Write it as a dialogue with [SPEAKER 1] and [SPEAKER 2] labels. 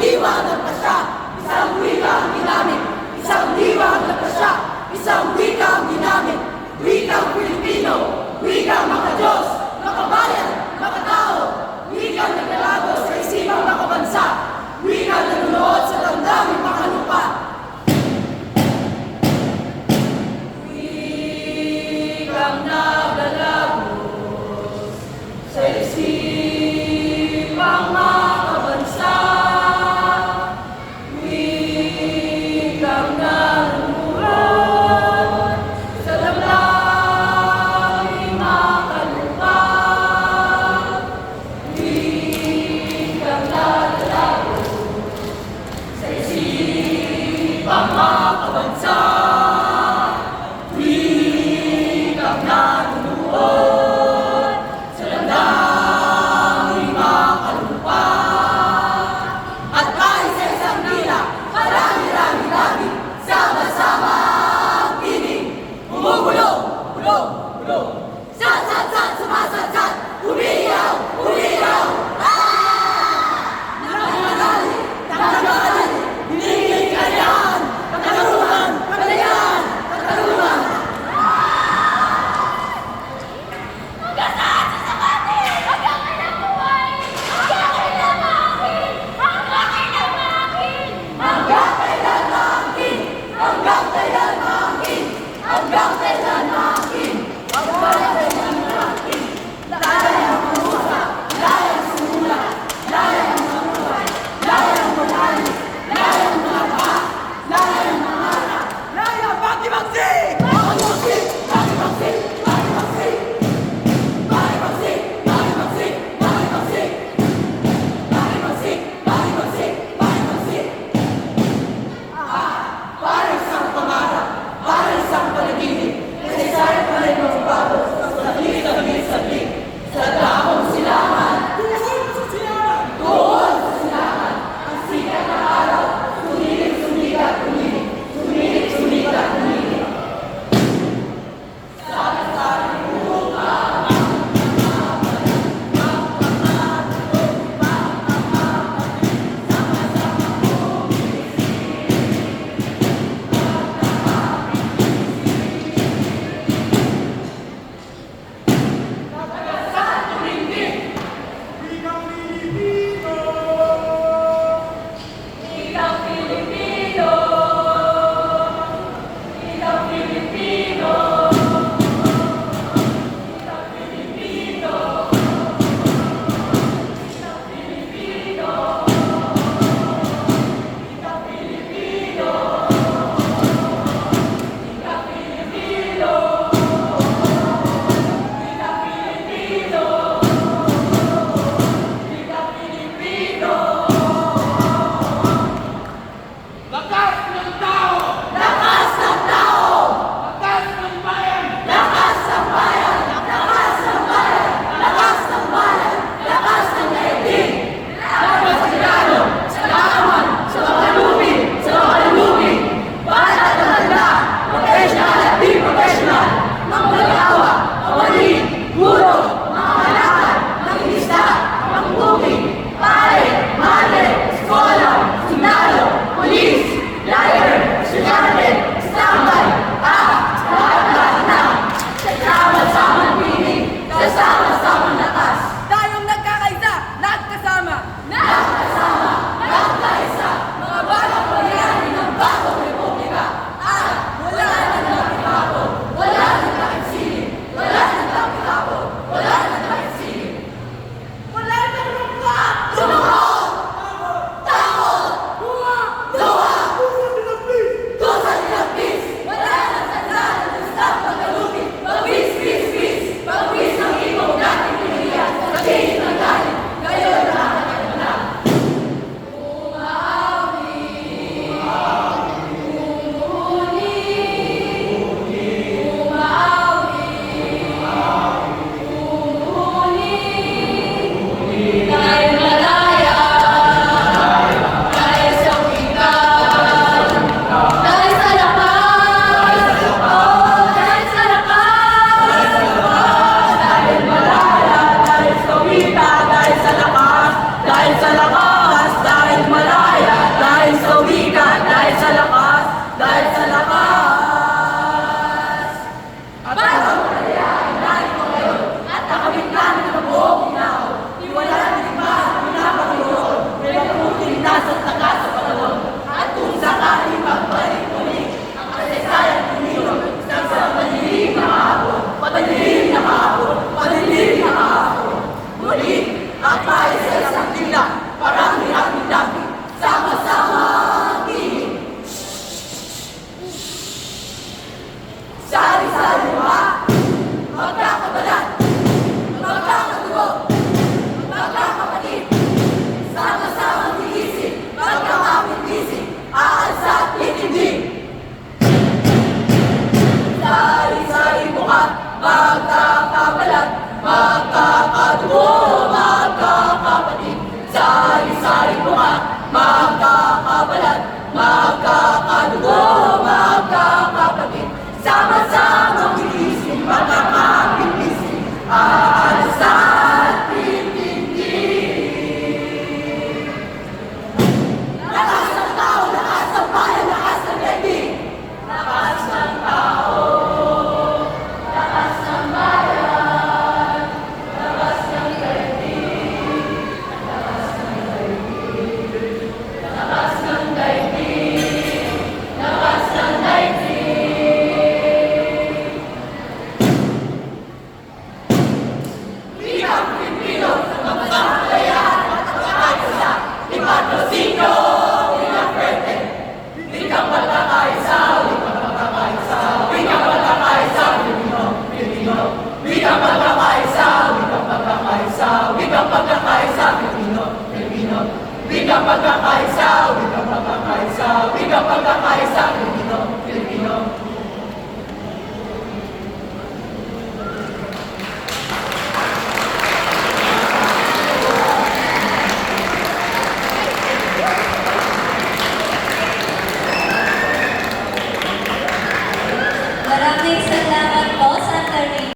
[SPEAKER 1] isang ng pasya, isang wika ang ginamit, isang diwa ng pasya, isang wika ang ginamit, wikang Pilipino, wikang mga Diyos, 짠짠짠 스마스짠 우리 형 우리 형 아! 나가리 나가리